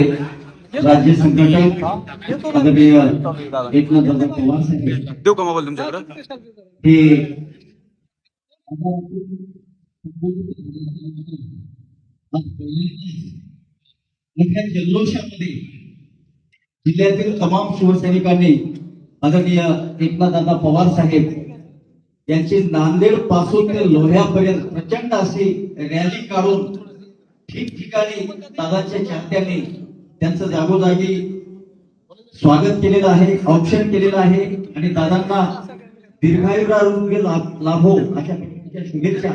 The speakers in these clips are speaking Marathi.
राज्य संघटक आदरणीय एकनाथ दादा पवार साहेब. देऊ का मोबाईल तुमच्याकडं? हे मोठ्या जल्लोषामध्ये जिल्ह्यातील तमाम शिवसैनिकांनी आदरणीय एकनाथदादा पवार साहेब यांची नांदेडपासून ते लोह्यापर्यंत प्रचंड अशी रॅली काढून ठिकठिकाणी दादाच्या चाहत्यांनी त्यांचं जागोजागी स्वागत केलेलं आहे औक्षण केलेलं आहे आणि दादांना दीर्घायुरारोग्य लाभ लाभो अशा शुभेच्छा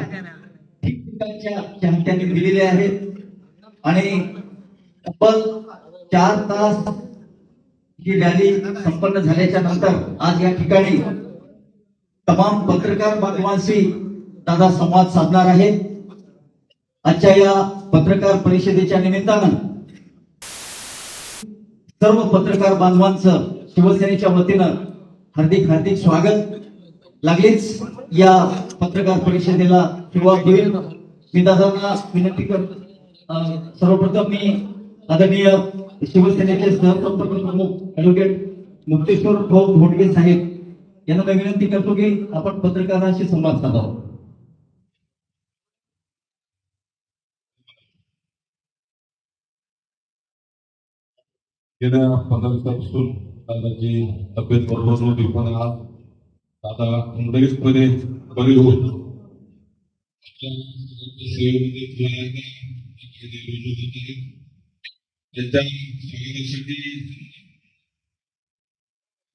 ठिकठिकाणच्या चाहत्यांनी दिलेल्या आहेत. आणि तब्बल चार तास ही रॅली संपन्न झाल्याच्यानंतर आज या ठिकाणी तमाम पत्रकार बांधवांशी दादा संवाद साधणार आहेत. आजच्या या पत्रकार परिषदेच्या निमित्तानं सर्व पत्रकार बांधवांचं शिवसेनेच्या वतीनं हार्दिक हार्दिक स्वागत. लागलीच या पत्रकार परिषदेला सुरुवात होईल मी दादांना विनंती करतो सर्वप्रथम मी आदरणीय शिवसेनेचे सहसंपर्क प्रमुख ऍडव्होकेट मुक्तेश्वर भाऊ घोडगे साहेब यांना मी विनंती करतो की आपण पत्रकारांशी संवाद साधावा. गेल्या पंधरा दिवसापासून दादाची तब्येत बरोबर नव्हती पण आज दादा मुंबईमध्ये बरी म्हणजे होत त्यांच्या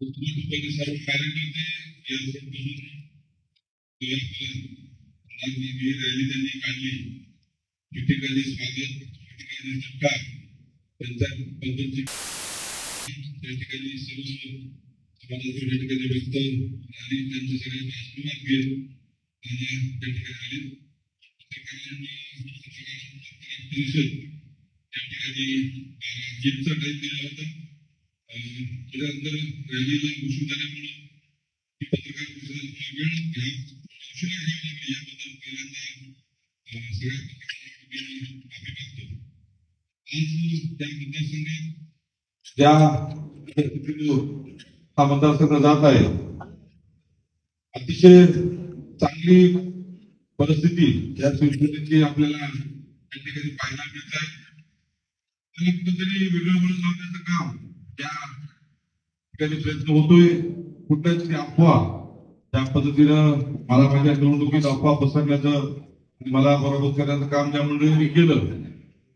स्वागतासाठी सर्व कार्यकर्ते रॅली त्यांनी काढली. ठिकठिकाणी स्वागत ठिकठिकाणी सत्कार. त्यांच्या त्या ठिकाणी सर्व त्या ठिकाणी व्यक्त आणि त्यांचे सगळे आशीर्वाद घेत त्या ठिकाणी आले. परिषद त्या ठिकाणी टाईम दिला होता. त्याच्यानंतर रॅलीला उशीर झाल्यामुळे ही पत्रकार परिषद वेळ घ्या उशिरा घ्यावी लागली याबद्दल पहिल्यांदा सगळ्या पत्रकारांना मागतो ज्या हा मतदारसंघ जात आहे. अतिशय चांगली परिस्थिती या संस्कृतीची आपल्याला या ठिकाणी पाहायला मिळत आहे. त्याला कुठेतरी वेगळं वळण लावण्याचं काम या ठिकाणी प्रयत्न होतोय. कुठल्याची अफवा त्या पद्धतीनं मला माझ्या निवडणुकीत अफवा पसरण्याचं मला बरोबर करण्याचं काम ज्या मंडळींनी केलं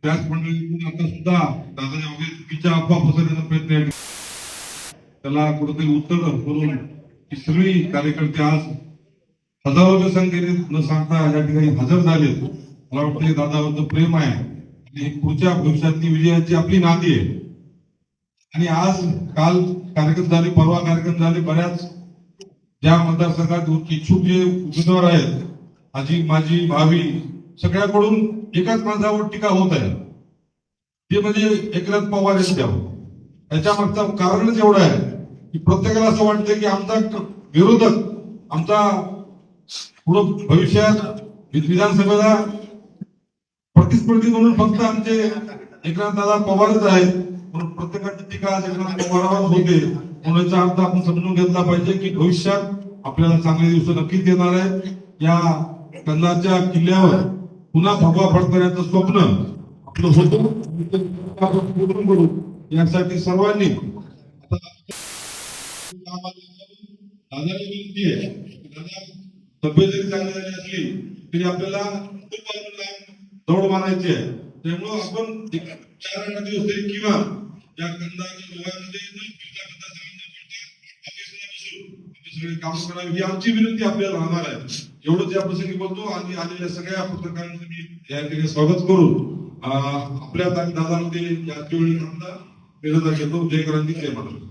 त्याच मंडळी आता सुद्धा दादाजी वगैरे चुकीच्या अफवा पसरण्याचा प्रयत्न आहे. त्याला कुठेतरी उत्तर करून ही सगळी कार्यकर्ते आज हजारोच्या संख्येने न सांगता या ठिकाणी हजर झाले मला वाटतं दादावरचं प्रेम आहे. आणि पुढच्या भविष्यातली विजयाची आपली नाती आहे. आणि आज काल कार्यक्रम झाले परवा कार्यक्रम झाले बऱ्याच ज्या मतदारसंघात इच्छुक जे उमेदवार आहेत आजी माझी भावी सगळ्याकडून एकाच माणसावर टीका होत आहे. ते म्हणजे एकनाथ पवार यांच्या त्याच्या मागचं कारणच एवढं आहे की प्रत्येकाला असं वाटतं की आमचा विरोधक आमचा पुढं भविष्यात विधानसभेला प्रतिस्पर्धी म्हणून फक्त आमचे एकनाथ दादा पवारच आहेत. म्हणून प्रत्येकाची टीका एकनाथ पवारावर होते. म्हणून याचा अर्थ आपण समजून घेतला पाहिजे की भविष्यात आपल्याला चांगले दिवस नक्कीच येणार आहेत. या कन्नाच्या किल्ल्यावर पुन्हा भगवा फडकण्याचं स्वप्न आपलं होतं. करू यासाठी सर्वांनी दादाला विनंती आहे दादा तब्येत जरी चांगली झाली असली तरी आपल्याला खूप अजून दौड मारायची आहे. त्यामुळं आपण चार आठ दिवस तरी किंवा या कंदाच्या लोहामध्ये सगळे काम करावे ही आमची विनंती आपल्याला राहणार आहे. एवढंच या प्रसंगी बोलतो आणि आलेल्या सगळ्या पत्रकारांचं मी या ठिकाणी स्वागत करू अं, आपल्या आणि दादामध्ये या वेळी आमदार विरोधा घेतो. जयकरांनी जय महाराष्ट्र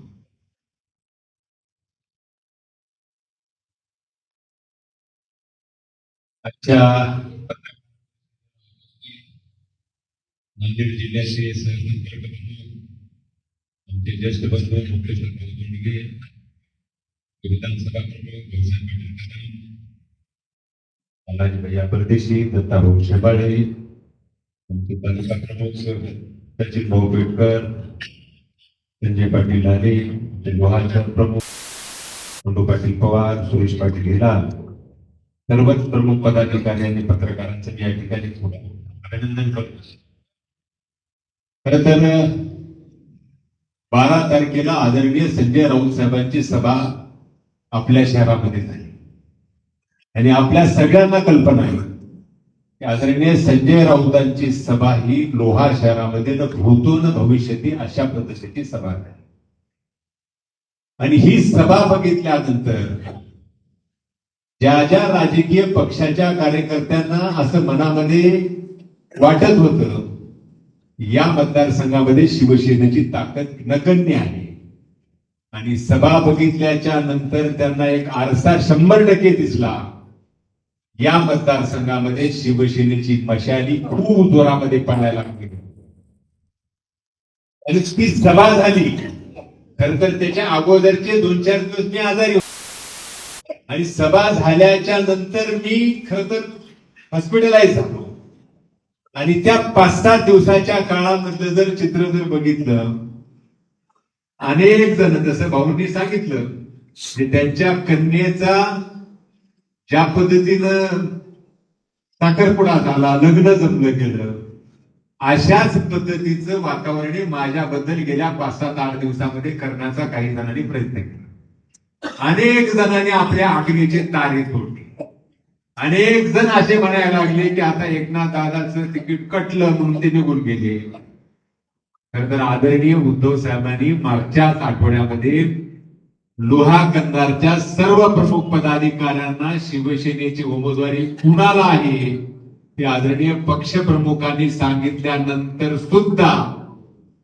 आजच्या नांदेड जिल्ह्याचे सहसंपर्क प्रमुख आमचे ज्येष्ठ बंधू मुख्येश्वर विधानसभा प्रमुख भाऊसाहेब पाटील कदम भैया परदेशी दत्ताभाऊ शेबाळे आमचे तालुका प्रमुख सचिन भाऊ पेटकर संजय पाटील लाले लोहाचंद प्रमुख बंडू पाटील पवार सुरेश पाटील हिराल सर्वच प्रमुख पदाधिकारी आणि पत्रकारांचं या ठिकाणी थोडं अभिनंदन करतो खर तर बारा तारखेला आदरणीय संजय राऊत साहेबांची सभा आपल्या शहरामध्ये झाली आणि आपल्या सगळ्यांना कल्पना आहे. की आदरणीय संजय राऊतांची सभा ही लोहा शहरामध्ये तर भूतून भविष्यातील भविष्यती अशा पद्धतीची सभा आहे. आणि ही सभा बघितल्यानंतर ज्या ज्या राजकीय पक्षाच्या कार्यकर्त्यांना असं मनामध्ये वाटत होतं या मतदारसंघामध्ये शिवसेनेची ताकद नगण्य आहे. आणि सभा बघितल्याच्या नंतर त्यांना एक आरसा शंभर टक्के दिसला. या मतदारसंघामध्ये शिवसेनेची मशाली खूप जोरामध्ये पडायला गेली आणि ती सभा झाली. खर तर त्याच्या अगोदरचे दोन चार दिवस मी आजारी आणि सभा झाल्याच्यानंतर मी खर तर हॉस्पिटलाइज झालो. आणि त्या पाच सात दिवसाच्या काळामधलं जर चित्र जर बघितलं अनेक जण जसं भाऊंनी सांगितलं की त्यांच्या कन्येचा ज्या पद्धतीनं साखरपुडा झाला लग्न जमलं गेलं अशाच पद्धतीचं वातावरण माझ्याबद्दल गेल्या पाच सात आठ दिवसामध्ये करण्याचा काही जणांनी प्रयत्न केला. अनेक जणांनी आपल्या आगीचे तारे तोडले. अनेक जण असे म्हणायला लागले की आता एकनाथ दादाचं तिकीट कटलं म्हणून ते निघून गेले. खर तर आदरणीय उद्धव साहेबांनी मागच्याच आठवड्यामध्ये लोहा कंधारच्या सर्व प्रमुख पदाधिकाऱ्यांना शिवसेनेची उमेदवारी कुणाला आहे ते आदरणीय पक्षप्रमुखांनी सांगितल्यानंतर सुद्धा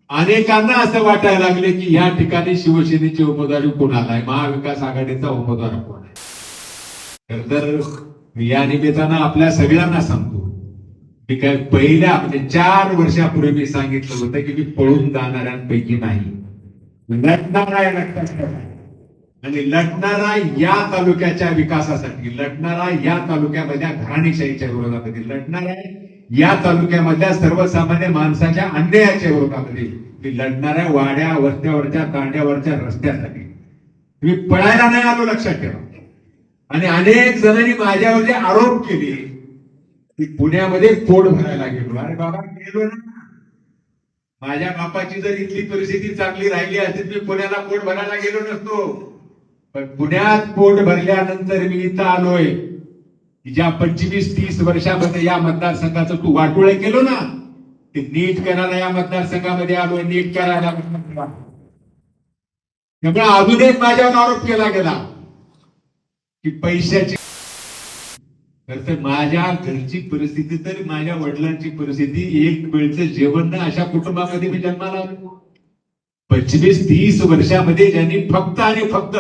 अनेकांना असं वाटायला लागले की या ठिकाणी शिवसेनेची उमेदवारी कोणाला आहे? महाविकास आघाडीचा उमेदवार कोण आहे? खर तर या निमित्तानं आपल्या सगळ्यांना सांगतो मी काय पहिल्या म्हणजे चार वर्षापूर्वी मी सांगितलं होतं की मी पळून जाणाऱ्यांपैकी नाही. लढणार आहे लक्षात आणि लढणारा या तालुक्याच्या विकासासाठी लढणारा या तालुक्यामधल्या घराणेशाहीच्या विरोधामध्ये लढणारा या तालुक्यामधल्या सर्वसामान्य माणसाच्या अन्यायाच्या विरोधामध्ये मी लढणाऱ्या वाड्या वस्त्यावरच्या तांड्यावरच्या रस्त्यासाठी. मी पळायला नाही आलो लक्षात ठेवा. आणि अनेक जणांनी माझ्यावर जे आरोप केले की पुण्यामध्ये पोट भरायला गेलो. अरे बाबा गेलो ना. माझ्या बापाची जर इथली परिस्थिती चांगली राहिली असेल मी पुण्याला पोट भरायला गेलो नसतो. पण पुण्यात पोट भरल्यानंतर मी इथं आलोय. ज्या पंचवीस तीस वर्षामध्ये या मतदारसंघाचं तू वाटोळे केलो ना ते नीट करायला या मतदारसंघामध्ये आलोय नीट करायला. त्यामुळे अजून एक माझ्यावर आरोप केला गेला की पैशाची तर माझ्या घरची परिस्थिती तर माझ्या वडिलांची परिस्थिती एक वेळचं जेवण ना अशा कुटुंबामध्ये मी जन्माला आलो. पंचवीस तीस वर्षामध्ये ज्यांनी फक्त आणि फक्त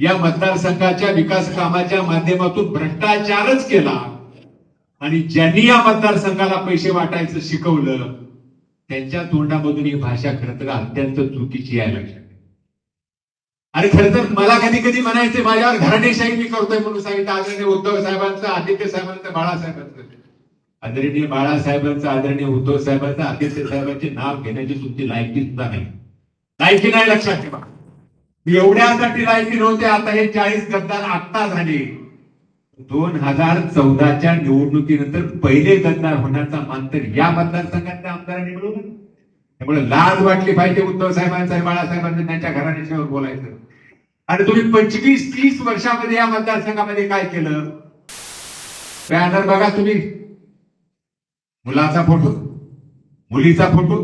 या मतदारसंघाच्या विकास कामाच्या माध्यमातून भ्रष्टाचारच केला. आणि ज्यांनी या मतदारसंघाला पैसे वाटायचं शिकवलं त्यांच्या तोंडामधून ही भाषा खरं तर अत्यंत चुकीची आहे लक्षात अरे खरं तर मला कधी कधी म्हणायचे माझ्यावर घराणेशाही मी करतोय म्हणून सांगितलं. आदरणीय उद्धव साहेबांचं आदित्य साहेबांचं बाळासाहेबांचं. आदरणीय बाळासाहेबांचं आदरणीय उद्धव साहेबांचं आदित्य साहेबांचे नाव घेण्याची तुमची लायकी सुद्धा नाही. लायकी नाही लक्षात ठेवा. एवढ्यासाठी लायकी नव्हते आता हे चाळीस गद्दार आत्ता झाले. दोन हजार चौदाच्या निवडणुकीनंतर पहिले गद्दार होण्याचा मान तर या मतदारसंघातल्या आमदारांनी मिळवलं. त्यामुळे लाज वाटली पाहिजे उद्धव साहेबांचा आणि त्यांच्या घराण्याच्यावर बोलायचं. आणि तुम्ही पंचवीस तीस वर्षामध्ये या मतदारसंघामध्ये काय केलं? बॅनर बघा तुम्ही. मुलाचा फोटो मुलीचा फोटो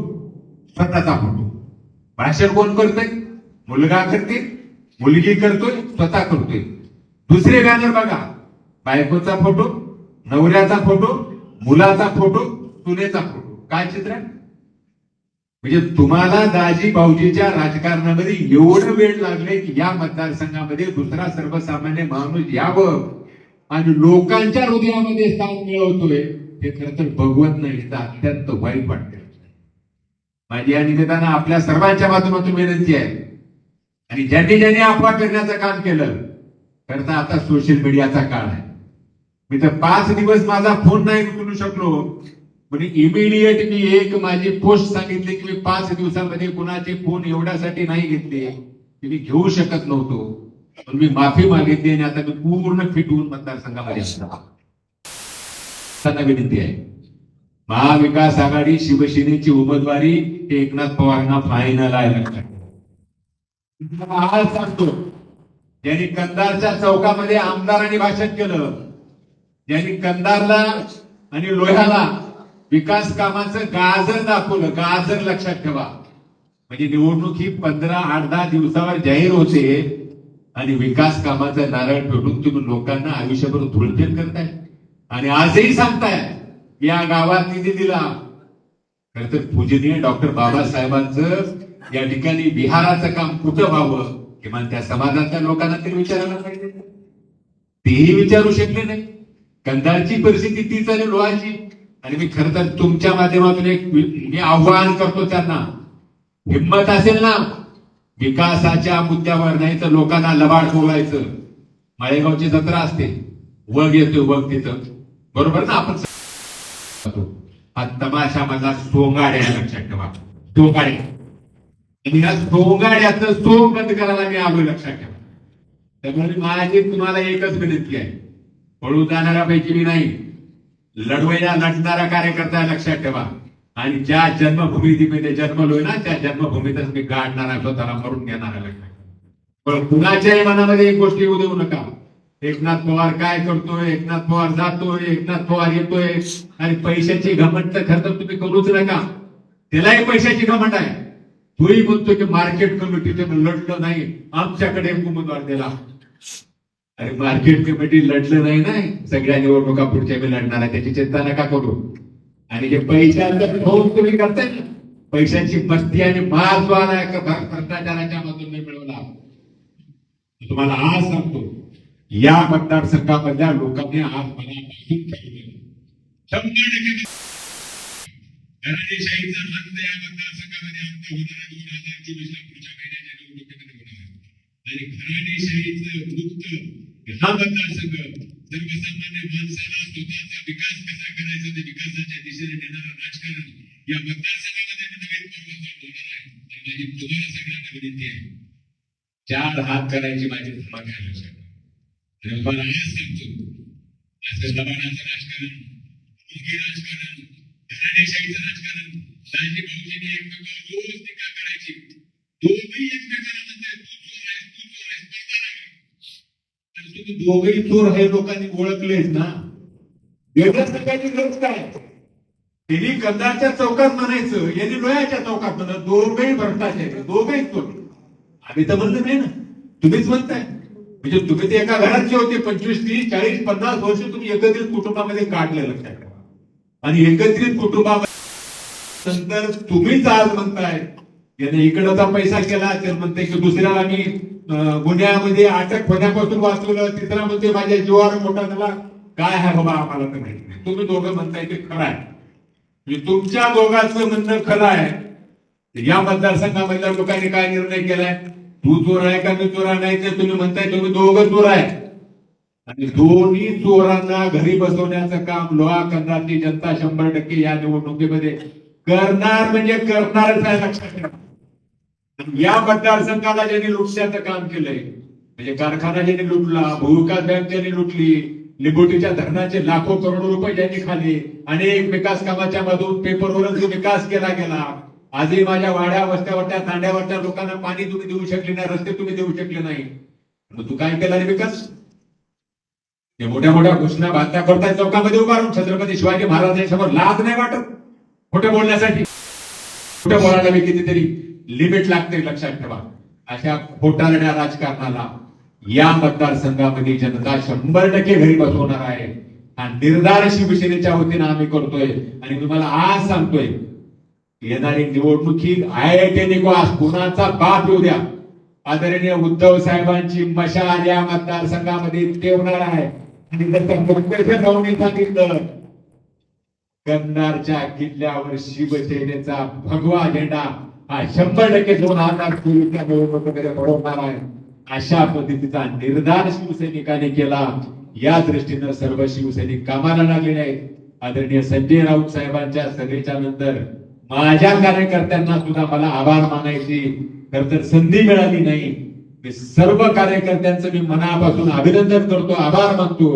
स्वतःचा फोटो. भाषण कोण करतंय? मुलगा करते मुलगी करतोय स्वतः करतोय. दुसरे बॅनर बघा. बायकोचा फोटो नवऱ्याचा फोटो मुलाचा फोटो सुनेचा फोटो काय चित्र? म्हणजे तुम्हाला दाजी भाऊजीच्या राजकारणामध्ये एवढं वेळ लागले की या मतदारसंघामध्ये दुसरा सर्वसामान्य माणूस यावं. आणि लोकांच्या हृदयामध्ये स्थान मिळवतोय. हे खरं तर भगवत नाही तर अत्यंत वाईट वाटते माझी या निमित्तानं आपल्या सर्वांच्या माध्यमातून विनंती आहे. आणि ज्यांनी ज्यांनी अफवा करण्याचं काम केलं तर आता सोशल मीडियाचा काळ आहे. मी तर पाच दिवस माझा फोन नाही उचलू शकलो म्हणजे इमिडिएट मी एक माझी पोस्ट सांगितली की मी पाच दिवसामध्ये कुणाचे फोन एवढ्यासाठी नाही घेतले की मी घेऊ शकत नव्हतो. पण मी माफी मागितली आणि आता मी पूर्ण फिट होऊन मतदारसंघामध्ये असणार. विनंती आहे. महाविकास आघाडी शिवसेनेची उमेदवारी एकनाथ पवारांना फायनल आहे. लक्षात आज सांगतो. ज्यांनी कंधारच्या चौकामध्ये आमदारांनी भाषण केलं ज्यांनी कंधारला आणि लोह्याला विकास कामाचं गाजर दाखवलं गाजर लक्षात ठेवा. म्हणजे निवडणूक ही पंधरा आठ दहा दिवसावर जाहीर होते आणि विकास कामाचं नारळ फेडून तुम्ही लोकांना आयुष्यभर धुळफेल करताय. आणि आजही सांगताय या गावात निधी दिला. खर तर पूजनीय डॉक्टर बाबासाहेबांचं या ठिकाणी विहाराचं काम कुठं व्हावं किमान त्या समाजातल्या लोकांना तरी विचारायला पाहिजे. तेही विचारू शकले नाही. कंधारची परिस्थिती तीच आहे लोहाची. आणि मी खर तर तुमच्या माध्यमातून एक मी आव्हान करतो त्यांना. हिंमत असेल ना विकासाच्या मुद्द्यावर नाही तर लोकांना लबाड बोलायचं माळेगावची जत्रा असते. वग येतो वग तिथं. बरोबर ना आपण? हा तमाशा माझा सोंगाड्या लक्षात ठेवा. सोंगाड्या. आणि ह्या सोंगाड्याचं सोंग बंद करायला मी आलो लक्षात ठेवा त्यामुळे माझी तुम्हाला एकच विनंती आहे. पळू जाणाऱ्यापैकी मी नाही. लढवायला लढणारा कार्यकर्ता लक्षात ठेवा. आणि ज्या जन्मभूमीमध्ये जन्मलोय ना त्या जन्मभूमीतच मी गाडणार स्वतःला मरून घेणार लक्षात पण कुणाच्याही मनामध्ये एक गोष्ट येऊ देऊ नका. एकनाथ पवार काय करतोय? एकनाथ पवार जातोय एकनाथ पवार येतोय. आणि पैशाची घमंड तर तुम्ही करूच नका. त्यालाही पैशाची घमंड आहे. तोही म्हणतो की मार्केट कमिटीचे लढलं नाही. आमच्याकडे उमेदवार दिला. अरे मार्केट कमिटी लढलं नाही ना. सगळ्या निवडणुका पुढच्या मी लढणार आहे त्याची चिंता नका करू. आणि जे पैशांचा ठोक तुम्ही करताय ना. पैशांची मस्ती आणि महाद्वारा भ्रष्टाचाराच्या मधून मी मिळवला. तुम्हाला आज सांगतो या मतदारसंघामधल्या लोकांनी आज मनापासून शंभर टक्के घराणेशाहीचा मंद या मतदारसंघामध्ये आमचा होणार आहे दोन हजार चोवीसला पुढच्या महिन्याच्या निवडणुकीमध्ये होणार आहे आणि घराणेशाहीचं मुक्त हा मतदारसंघ सर्वसामान्य माणसाला स्वतःचा विकास कसा करायचा ते विकासाच्या दिशेने नेणारा राजकारण या मतदारसंघामध्ये नवीन पर्व होणार आहे आणि माझी तुम्हाला सगळ्यांना विनंती आहे चार हात करायची माझी धमक आहे लक्षात आणि मला आज सांगतो असं दबाणाचं राजकारण मुलगी राजकारण घराणेशाहीचं राजकारण दाजी भाऊजीने एकमेकावर रोज टीका करायची दोघही एकमेकाला म्हणते तू चोर आहेस तू चोर आहेस स्पर्धा नाही तुम्ही दोघही चोर हे लोकांनी ओळखलेच ना? वेगळं सगळ्यांची गरज काय? त्यांनी कंदाच्या चौकात म्हणायचं यांनी लोयाच्या चौकात म्हणत दोघेही भ्रष्टाचार दोघेही चोर आम्ही तर म्हणलं नाही ना. तुम्हीच म्हणताय. म्हणजे तुम्ही ते एका घरात जे होते पंचवीस तीस चाळीस पन्नास वर्ष तुम्ही एकत्रित कुटुंबामध्ये काढले लक्षात. आणि एकत्रित कुटुंबानंतर तुम्हीच आज म्हणताय. याने इकडचा पैसा केला तर म्हणते की दुसऱ्याला मी गुन्ह्यामध्ये अटक होण्यापासून वाचवलं तिसरा म्हणते माझ्या जीवावर मोठा झाला. काय आहे बाबा आम्हाला तर माहिती नाही. तुम्ही दोघं म्हणताय ते खरं आहे. म्हणजे तुमच्या दोघांचं म्हणणं खरं आहे. या मतदारसंघामधल्या लोकांनी काय निर्णय केलाय? तू चोर आहे का मी चोरा नाही तर तुम्ही म्हणताय तुम्ही दोघं चोर आहे. आणि दोन्ही चोरांना घरी बसवण्याचं काम लोहा कंदाची जनता शंभर टक्के या निवडणुकीमध्ये करणार म्हणजे करणारच आहे लक्षात ठेवा. या मतदारसंघाला ज्यांनी लुटण्याचं काम केलंय म्हणजे कारखाना ज्यांनी लुटला भूविकास बँक ज्यांनी लुटली लिंबोटीच्या धरणाचे लाखो करोडो रुपये ज्यांनी खाल्ले अनेक विकास कामाच्या मधून पेपरवरच जो विकास केला गेला आजही माझ्या वाड्या वस्त्यावरच्या तांड्यावरच्या लोकांना पाणी तुम्ही देऊ शकले नाही रस्ते तुम्ही देऊ शकले नाही. मग तू काय केला रे विकास? ते मोठ्या मोठ्या घोषणा बातम्या करतायत चौकामध्ये उभा राहून छत्रपती शिवाजी महाराजांसमोर लाज नाही वाटत. खोटं बोलण्यासाठी. खोटं बोलायला मी कितीतरी लिमिट लागते लक्षात ठेवा. अशा खोटारड्या राजकारणाला या मतदारसंघामध्ये जनता शंभर टक्के घरी बसवणार आहे. हा निर्धार शिवसेनेच्या वतीनं आम्ही करतोय. आणि तुम्हाला आज सांगतोय येणारी निवडणूक ही आय आय टी आज कुणाचा बाप येऊ द्या. आदरणीय उद्धव साहेबांची मशाल या मतदारसंघामध्ये ठेवणार आहे. आणि जसं मुंबईच्या सांगितलं कन्नारच्या किल्ल्यावर शिवसेनेचा भगवा झेंडा हा शंभर टक्के दोन हजार चोवीसच्या निवडणुकीमध्ये पडवणार आहे. अशा पद्धतीचा निर्धार शिवसैनिकाने केला. या दृष्टीनं सर्व शिवसैनिक कामाला लागलेले आहेत. आदरणीय संजय राऊत साहेबांच्या सभेच्या नंतर माझ्या कार्यकर्त्यांना सुद्धा मला आभार मानायची खर तर संधी मिळाली नाही. मी सर्व कार्यकर्त्यांचं मी मनापासून अभिनंदन करतो आभार मानतो.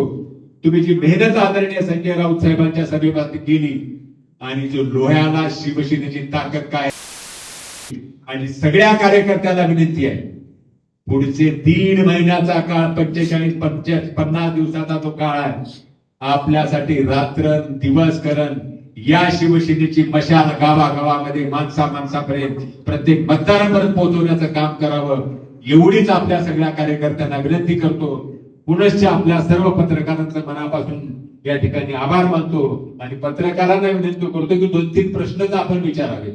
तुम्ही जी मेहनत आदरणीय संजय राऊत साहेबांच्या सभेमध्ये केली आणि जो लोह्याला शिवसेनेची ताकद काय आणि सगळ्या कार्यकर्त्याला विनंती आहे. पुढचे दीड महिन्याचा काळ पंचेचाळीस पंचे पन्नास दिवसाचा तो काळ आहे. आपल्यासाठी रात्र दिवस करण या शिवसेनेची मशाल गावागावामध्ये माणसा माणसापर्यंत प्रत्येक मतदारापर्यंत पोहोचवण्याचं काम करावं. एवढीच आपल्या सगळ्या कार्यकर्त्यांना विनंती करतो. पुनश्च आपल्या सर्व पत्रकारांचं मनापासून या ठिकाणी आभार मानतो आणि पत्रकारांना विनंती करतो की दोन तीन प्रश्नच आपण विचारावे.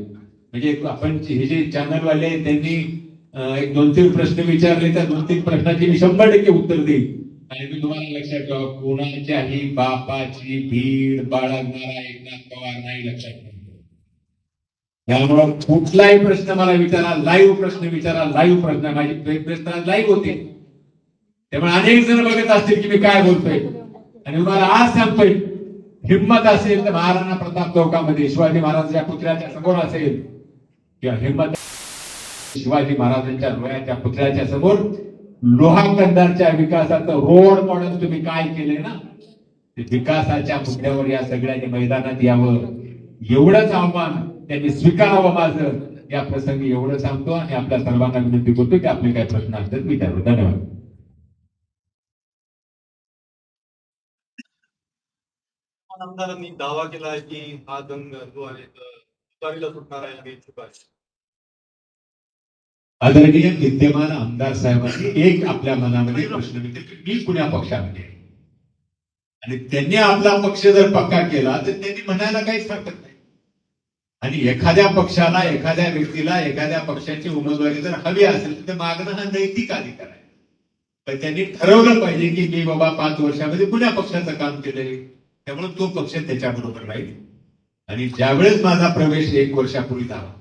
म्हणजे आपण हे जे चॅनल वाले त्यांनी एक दोन तीन प्रश्न विचारले त्या दोन तीन प्रश्नाची मी शंभर टक्के उत्तर देईल आणि मी तुम्हाला लक्षात ठेवा कोणाच्याही बापाची भीड बाळगणारा एकनाथ पवार नाही लक्षात ठेवा. त्यामुळं कुठलाही प्रश्न मला विचारा लाईव्ह प्रश्न विचारा लाईव्ह प्रश्न. माझी प्रश्न लाईव्ह होते. त्यामुळे अनेक जण बघत असतील की मी काय बोलतोय. आणि तुम्हाला आज सांगतोय हिंमत असेल तर महाराणा प्रताप चौकामध्ये शिवाजी महाराजांच्या पुतळ्याच्या समोर असेल. किंवा हिंमत शिवाजी महाराजांच्या डोळ्याच्या पुतळ्याच्या समोर. लोहा कंदारच्या विकासाचं रोड मॉडेल तुम्ही काय केले ना? ते विकासाच्या मुद्द्यावर या सगळ्यांनी मैदानात यावं. एवढंच आव्हान. त्यांनी स्वीकारावं माझं या प्रसंगी एवढं सांगतो आणि आपल्या सर्वांना विनंती करतो की आपले काही प्रश्न असतील विचारू धन्यवाद. आमदारांनी दावा केला आहे की हा दंग जो आहे तुतारीला सुटणार आहे आदरणीय विद्यमान आमदार साहेबांनी एक आपल्या मनामध्ये प्रश्न विचारला की मी कुण्या पक्षामध्ये? आणि त्यांनी आपला पक्ष जर पक्का केला तर त्यांनी म्हणायला काहीच हरकत नाही. आणि एखाद्या पक्षाला एखाद्या व्यक्तीला एखाद्या पक्षाची उमेदवारी जर हवी असेल तर मागणं हा नैतिक अधिकार आहे. तर त्यांनी ठरवलं पाहिजे की मी बाबा पाच वर्षामध्ये कुण्या पक्षाचं काम केलंय? त्यामुळे तो पक्ष त्याच्याबरोबर राहील. आणि ज्यावेळेस माझा प्रवेश एक वर्षापूर्वी झाला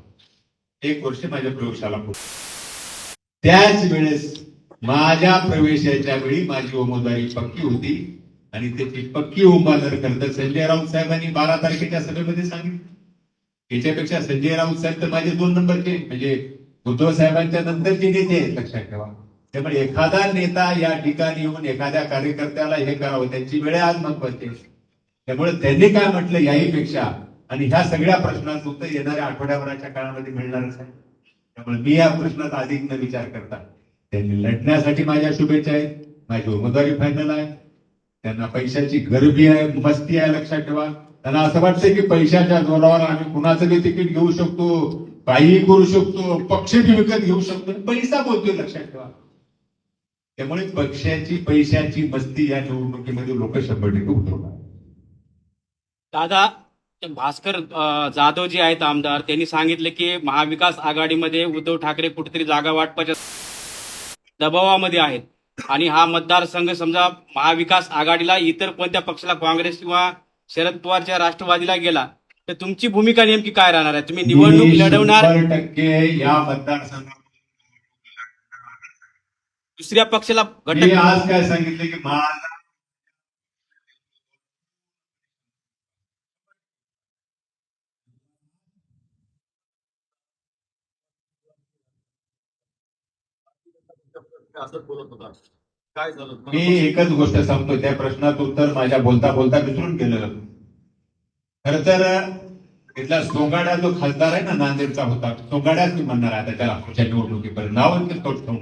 एक वर्ष माझ्या प्रवेशाला त्याच वेळेस माझ्या प्रवेशाच्या वेळी माझी उमेदवारी पक्की होती. आणि त्याची पक्की उमेदवार करता संजय राऊत साहेबांनी बारा तारखेच्या सभेमध्ये सांगितलं. याच्यापेक्षा संजय राऊत साहेब तर माझे दोन नंबरचे म्हणजे उद्धव साहेबांच्या नंतरचे नेते लक्षात ठेवा. त्यामुळे एखादा नेता या ठिकाणी येऊन एखाद्या कार्यकर्त्याला हे करावं. त्यांची वेळ आज महत्वाची त्यामुळे त्यांनी काय म्हटलं याही पेक्षा आणि ह्या सगळ्या प्रश्नांचं उत्तर येणाऱ्या आठवड्याभराच्या काळामध्ये मिळणारच आहे. त्यामुळे मी या प्रश्नात अधिक न विचार करता त्यांनी लढण्यासाठी माझ्या शुभेच्छा आहेत. माझी उमेदवारी फायनल आहे. त्यांना पैशाची गरबी आहे मस्ती आहे लक्षात ठेवा. त्यांना असं वाटतं की पैशाच्या जोरावर आम्ही कुणाचं बी तिकीट घेऊ शकतो काहीही करू शकतो पक्ष बी विकत घेऊ शकतो पैसा बोलतोय लक्षात ठेवा. त्यामुळे पक्षाची पैशाची मस्ती या निवडणुकीमध्ये लोक शंभर टक्के उठवणार दादा भास्कर जाधव जे आहेत आमदार. त्यांनी सांगितले की महाविकास आघाडीमध्ये उद्धव ठाकरे कुठेतरी जागा वाटपाच्या दबावामध्ये आहेत. आणि हा मतदारसंघ समजा महाविकास आघाडीला इतर कोणत्या पक्षाला काँग्रेस किंवा शरद पवारच्या राष्ट्रवादीला गेला तर तुमची भूमिका नेमकी काय राहणार आहे? तुम्ही निवडणूक लढवणार? टक्के या मतदारसंघात दुसऱ्या पक्षाला घटक आज काय सांगितलं की माझा असंच बोलत होता. मी एकच गोष्ट सांगतो त्या प्रश्नात उत्तर माझ्या बोलता बोलता विसरून गेलं खर तर इथला सोंगाड्या जो खासदार आहे ना नांदेडचा होता सोंगाड्याच मी म्हणणार आहे आता त्याला पुढच्या निवडणुकीपर्यंत. नावच मी तोच ठेवून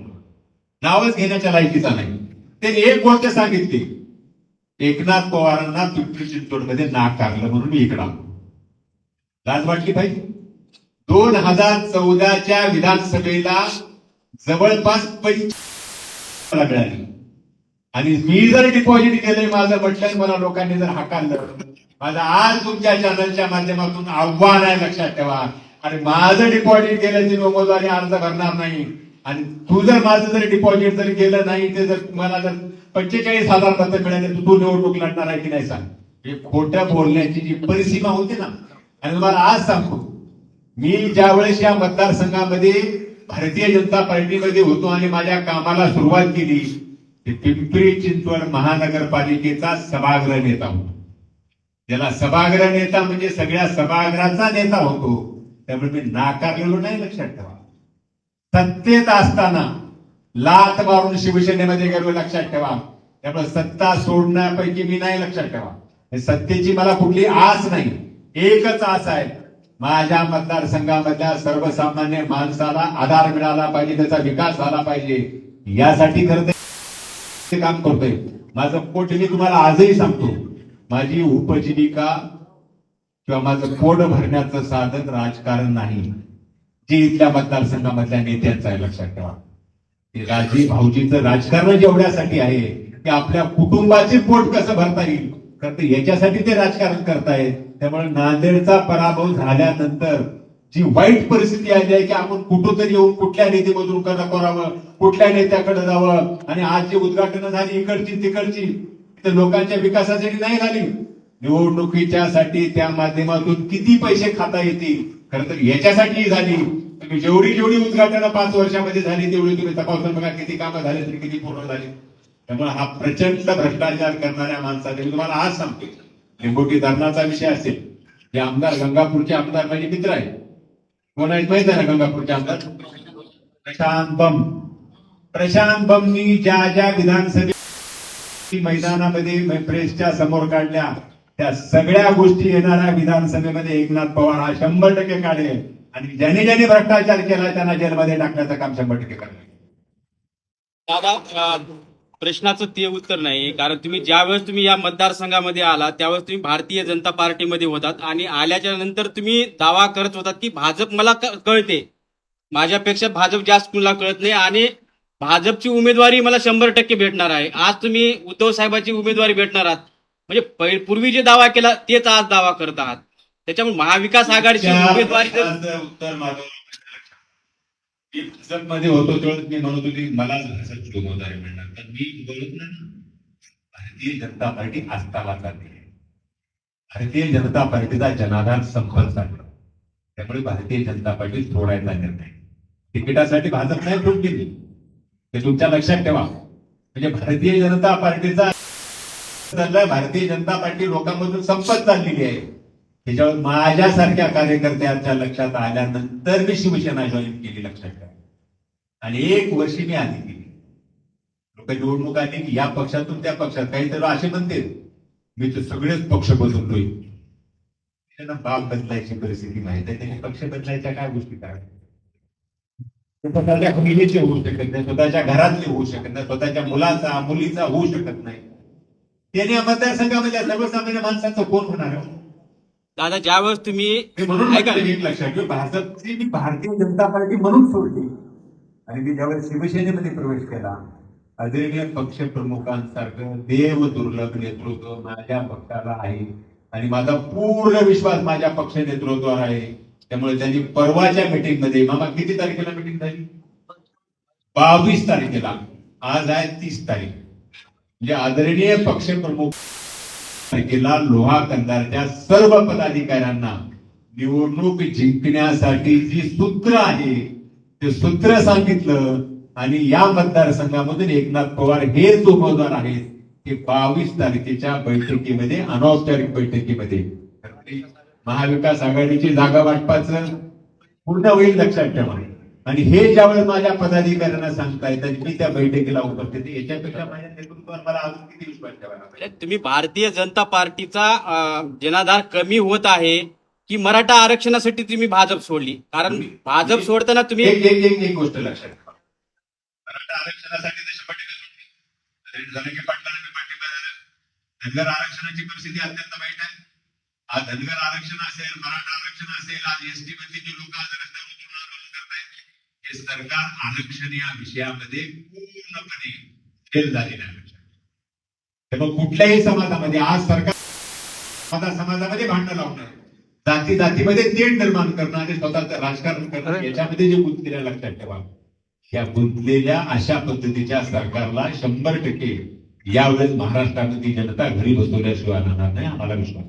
नावच घेण्याच्या लायकीचा नाही. त्यांनी एक गोष्ट सांगितली. एकनाथ पवारांना पिंपरी चिंचवडमध्ये नाकारलं म्हणून मी इकडं लाज वाटली पाहिजे दोन हजार चौदाच्या विधानसभेला जवळपास पंच मिळाली आणि मी जर डिपॉझिट केलंय माझं म्हटलं मला लोकांनी जर हाकाललं माझं आज तुमच्या चॅनलच्या माध्यमातून आव्हान आहे लक्षात ठेवा. आणि माझं डिपॉझिट केल्याची उमेदवारी अर्ज करणार नाही. आणि तू जर माझं जर डिपॉझिट जर केलं नाही ते जर मला जर पंचेचाळीस हजार मतं मिळाले तर तू निवडणूक लढणार आहे की नाही सांग? हे खोटं बोलण्याची जी परिसीमा होती ना आणि तुम्हाला आज सांगतो मी ज्यावेळेस या मतदारसंघामध्ये भारतीय जनता पार्टीमध्ये होतो आणि माझ्या कामाला सुरुवात केली पिंपरी चिंचवड महानगरपालिकेचा सभागृह नेता होतो. त्याला सभागृह नेता म्हणजे सगळ्या सभागृहाचा नेता होतो. त्यामुळे मी नाकारलेलो नाही लक्षात ठेवा. सत्तेत असताना लात मारून शिवसेनेमध्ये गेलो लक्षात ठेवा. त्यामुळे सत्ता सोडण्यापैकी मी नाही लक्षात ठेवा. सत्तेची मला कुठली आस नाही. एकच आस आहे. माझ्या मतदारसंघामधल्या सर्वसामान्य माणसाला आधार मिळाला पाहिजे त्याचा विकास झाला पाहिजे. यासाठी खरं तर ते काम करतोय. माझं पोट मी तुम्हाला आजही सांगतो. माझी उपजीविका किंवा माझं पोट भरण्याचं साधन राजकारण नाही. जे इथल्या मतदारसंघामधल्या नेत्यांचं आहे लक्षात ठेवा. ते राजे भाऊजीचं राजकारण जेवढ्यासाठी आहे की आपल्या कुटुंबाचे पोट कसं भरता येईल? कारण याच्यासाठी ते राजकारण करतायत. त्यामुळे नांदेडचा पराभव झाल्यानंतर जी वाईट परिस्थिती आली आहे की आपण कुठंतरी येऊन कुठल्या नेतेमधून करणं करावं कुठल्या नेत्याकडे जावं? आणि आज जी उद्घाटन झाली इकडची तिकडची तर लोकांच्या विकासासाठी नाही झाली. निवडणुकीच्या साठी त्या माध्यमातून किती पैसे खाता येतील? खरं तर याच्यासाठी झाली. तुम्ही जेवढी जेवढी उद्घाटनं पाच वर्षामध्ये झाली तेवढी तुम्ही तपासून बघा किती कामं झाली तरी किती पूर्ण झाली. त्यामुळे हा प्रचंड भ्रष्टाचार करणाऱ्या माणसाचे मी तुम्हाला आज सांगतो लिंबोटी धरणाचा विषय असेल. जे आमदार गंगापूरचे आमदार माझे मित्र आहे कोण आहेत माहीत आहे ना गंगापूरचे आमदार प्रशांत बम प्रशांत बमनी ज्या ज्या विधानसभे मैदानामध्ये प्रेसच्या समोर काढल्या त्या सगळ्या गोष्टी येणाऱ्या विधानसभेमध्ये एकनाथ पवार हा शंभर टक्के काढेल. आणि ज्याने ज्याने भ्रष्टाचार केला त्यांना जेलमध्ये टाकण्याचं काम शंभर टक्के करणार. दादा प्रश्नाचं ते उत्तर नाही कारण तुम्ही ज्यावेळेस तुम्ही या मतदारसंघामध्ये आला त्यावेळेस तुम्ही भारतीय जनता पार्टीमध्ये होतात आणि आल्याच्यानंतर तुम्ही दावा करत होतात की भाजप मला कळते. माझ्यापेक्षा भाजप जास्त कुणाला कळत नाही आणि भाजपची उमेदवारी मला शंभर टक्के भेटणार आहे. आज तुम्ही उद्धव साहेबांची उमेदवारी भेटणार आहात. म्हणजे पूर्वी जे दावा केला तेच आज दावा करत आहात. त्याच्यामुळे महाविकास आघाडीची उमेदवारी जर प्रश्नाचं मी होतो तेव्हा मी म्हणत होती मला असंच उमेदवारी मिळणार. तर मी बोलत नाही ना. भारतीय जनता पार्टी आस्थाला चालली आहे भारतीय जनता पार्टीचा जनाधार संपत चालला त्यामुळे भारतीय जनता पार्टी सोडायचा निर्णय. तिकिटासाठी भाजप नाही फूट दिली. ते तुमच्या लक्षात ठेवा. म्हणजे भारतीय जनता पार्टीचा भारतीय जनता पार्टी लोकांमधून संपत चाललेली आहे. त्याच्यावर माझ्यासारख्या कार्यकर्त्यांच्या लक्षात आल्यानंतर मी शिवसेना जॉईन केली लक्षात ठेवा आणि एक वर्षी मी आधी केली. लोक निवडणूक आली की या पक्षातून त्या पक्षात काहीतरी असे म्हणते मी तर सगळेच पक्ष बदलतोय. त्यांना बाप बदलायची परिस्थिती माहीत आहे. त्यांनी पक्ष बदलायच्या काय गोष्टी काय? स्वतःच्या मुलीचे होऊ शकत नाही स्वतःच्या घरातले होऊ शकत नाही स्वतःच्या मुलाचा मुलीचा होऊ शकत नाही. त्याने या मतदारसंघामध्ये सर्वसामान्य माणसाचं कोण होणार? आहे? दादा ज्यावेळेस तुम्ही म्हणून ऐका. लक्षात ठेव मी भारतीय जनता पार्टी म्हणून सोडली आणि मी ज्यावेळेस शिवसेनेमध्ये प्रवेश केला आदरणीय पक्ष प्रमुखांसारखं देव दुर्लभ नेतृत्व माझ्या पक्षाला आहे आणि माझा पूर्ण विश्वास माझ्या पक्ष नेतृत्वावर आहे त्यामुळे त्यांनी परवाच्या मीटिंगमध्ये मामा किती तारखेला मीटिंग झाली? बावीस तारखेला. आज आहे तीस तारीख. म्हणजे आदरणीय पक्ष प्रमुख तारखेला लोहा कंदारच्या सर्व पदाधिकाऱ्यांना निवडणूक जिंकण्यासाठी जी सूत्र आहे ते सूत्र सांगितलं आणि या मतदारसंघामधून एकनाथ पवार हेच उमेदवार आहेत ते बावीस तारखेच्या बैठकीमध्ये अनौपचारिक बैठकीमध्ये. महाविकास आघाडीची जागा वाटपाचं पूर्ण होईल लक्षात ठेवा. आणि हे ज्यावेळेस माझ्या पदाधिकाऱ्यांना सांगता येतात मी त्या बैठकीला उपस्थित. याच्यापेक्षा माझ्या नेतृत्वावर मला अजून किती विश्वास ठेवायला पाहिजे? तुम्ही भारतीय जनता पार्टीचा जनाधार कमी होत आहे की मराठा आरक्षणासाठी तुम्ही भाजप सोडली कारण भाजप सोडताना तुम्ही एक एक एक एक गोष्ट लक्षात ठेवा मराठा आरक्षणासाठी तर शंभर टक्के सोडली पाटलांना पाठिंबा. धनगर आरक्षणाची परिस्थिती अत्यंत वाईट आहे आज धनगर आरक्षण असेल मराठा आरक्षण असेल आज एसटी मधली जी लोक आज रस्त्यावर हे सरकार आरक्षण या विषयामध्ये पूर्णपणे फेल झालेलं आहे कुठल्याही समाजामध्ये आज सरकार समाजा समाजामध्ये भांडणं लावणं जाती जातीमध्ये तेढ निर्माण करणं आणि स्वतःचं राजकारण करणं याच्यामध्ये जे गुंतलेल्या लक्षात ठेवा. या गुंतलेल्या अशा पद्धतीच्या सरकारला शंभर टक्के यावेळेस महाराष्ट्रामध्ये जनता घरी बसवल्याशिवाय राहणार नाही आम्हाला विश्वास.